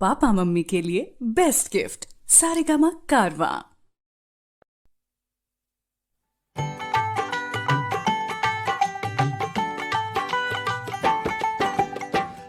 Papa mummy के लिए best gift Saregama कारवा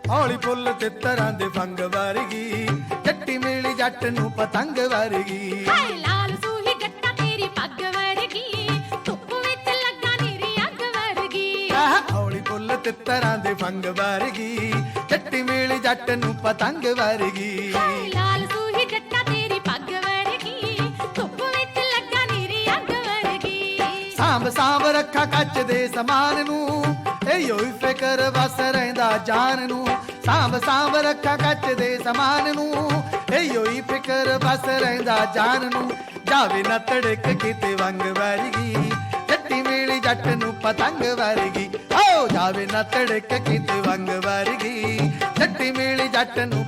ਹੌਲੀ ਫੁੱਲ ਤੇ ਤਰਾਂ ਦੇ ਫੰਗ ਵਰਗੀ ਜੱਟੀ ਮਿਲੀ ਜੱਟ ਨੂੰ ਪਤੰਗ ਵਰਗੀ ਹਾਏ ਲਾਲ ਸੂਹੀ ਜੱਟਾ ਤੇਰੀ ਪੱਗ ਵਰਗੀ ਧੁੱਪ ਵਿੱਚ ਲੱਗਾ ਨੀਰੀ ਅੱਗ ਵਰਗੀ ਆਹ ਹੌਲੀ ਫੁੱਲ ਤੇ ਤਰਾਂ ਦੇ ਫੰਗ ਵਰਗੀ ਜੱਟੀ ਮਿਲੀ ਜੱਟ ਨੂੰ ਪਤੰਗ ਵਰਗੀ। ਲਾਲ ਸੂਹੀ ਜੱਟਾ ਤੇਰੀ ਪੱਗ ਵਰਗੀ ਧੁੱਪ ਵਿੱਚ ਲੱਗਾ ਨੀਰੀ ਅੱਗ ਵਰਗੀ। ਸਾਂਭ ਸਾਂਭ ਰੱਖਾ ਕੱਚ ਦੇ ਸਮਾਨ ਨੂੰ ਹੀ ਫਿਕਰ ਵਸ ਰਹਿੰਦਾ ਜਾਨ ਨੂੰ। ਸਾਂਭ ਸਾਂਭ ਰੱਖਾ ਕੱਚ ਦੇ ਸਮਾਨ ਨੂੰ ਹੀ ਫਿਕਰ ਵਸ ਰਹਿੰਦਾ ਜਾਨ ਨੂੰ। ਜਾਵੇ ਨਾ ਤੜਕ ਕਿਤੇ ਵੰਗ ਵਰਗੀ ਜੱਟੀ ਮੇਲੀ ਜੱਟ ਨੂੰ ਪਤੰਗ ਵਰਗੀ। ਓ ਜਾਵੇ ਨਾ ਤੜਕ ਕਿਤੇ ਵੰਗ ਵਰਗੀ ਜੱਟੀ ਮੇਲੀ ਜੱਟ ਨੂੰ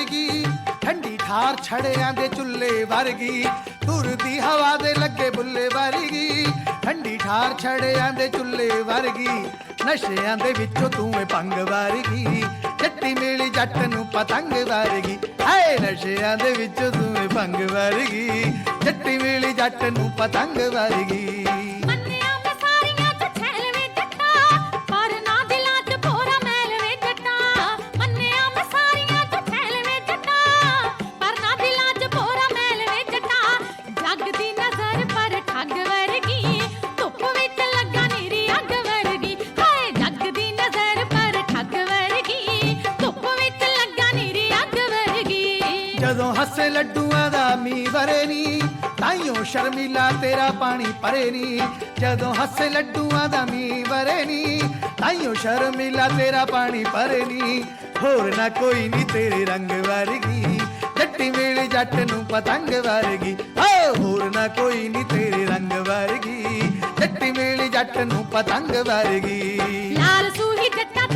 ਵਰਗੀ ਠੰਡੀ ਠਾਰ ਛੜਿਆਂ ਦੇ ਚੁੱਲ੍ਹੇ ਵਰਗੀ, ਤੁਰਦੀ ਹਵਾ ਦੇ ਲੱਗੇ ਬੁੱਲੇ ਵਰਗੀ। ਠੰਡੀ ਠਾਰ ਛੜਿਆਂ ਦੇ ਚੁੱਲ੍ਹੇ ਵਰਗੀ, ਨਸ਼ਿਆਂ ਦੇ ਵਿੱਚੋਂ ਤੂੰ ਏ ਭੰਗ ਵਰਗੀ। ਜੱਟੀ ਮੇਲੀ ਜੱਟ ਨੂੰ ਪਤੰਗ ਵਰਗੀ, ਹਾਏ ਨਸ਼ਿਆਂ ਦੇ ਵਿੱਚੋਂ ਤੂੰ ਏ ਭੰਗ ਵਰਗੀ। ਜੱਟੀ ਮੇਲੀ ਜੱਟ ਨੂੰ ਪਤੰਗ ਵਰਗੀ। ਜਦੋਂ ਹੱਸੇ ਲੱਡੂਆਂ ਦਾ ਮੀ ਵਰੇ ਨੀ, ਤਾਈਓ ਸ਼ਰਮੀਲਾ ਤੇਰਾ ਪਾਣੀ ਭਰੇ ਨੀ। ਜਦੋਂ ਹੱਸੇ ਲੱਡੂਆਂ ਦਾ ਮੀ ਵਰੇ ਨੀ, ਤਾਈਓ ਸ਼ਰਮੀਲਾ ਤੇਰਾ ਪਾਣੀ ਭਰੇ ਨੀ। ਹੋਰ ਨਾ ਕੋਈ ਨੀ ਤੇਰੇ ਰੰਗ ਵਰਗੀ, ਜੱਟੀ ਮੇਲੀ ਜੱਟ ਨੂੰ ਪਤੰਗ ਵਰਗੀ। ਹੋਰ ਨਾ ਕੋਈ ਨੀ ਤੇਰੇ ਰੰਗ ਵਰਗੀ, ਜੱਟੀ ਮੇਲੀ ਜੱਟ ਨੂੰ ਪਤੰਗ ਵਰਗੀ। ਲਾਲ ਸੂਹੀ ਜੱਟਾ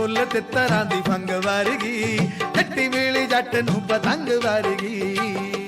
ਹਾਏ ਤੇ ਤਰਾਂ ਦੀ ਫੰਗ ਵਰਗੀ ਜੱਟੀ ਮੇਲੀ ਜੱਟ ਨੂੰ ਪਤੰਗ ਵਰਗੀ।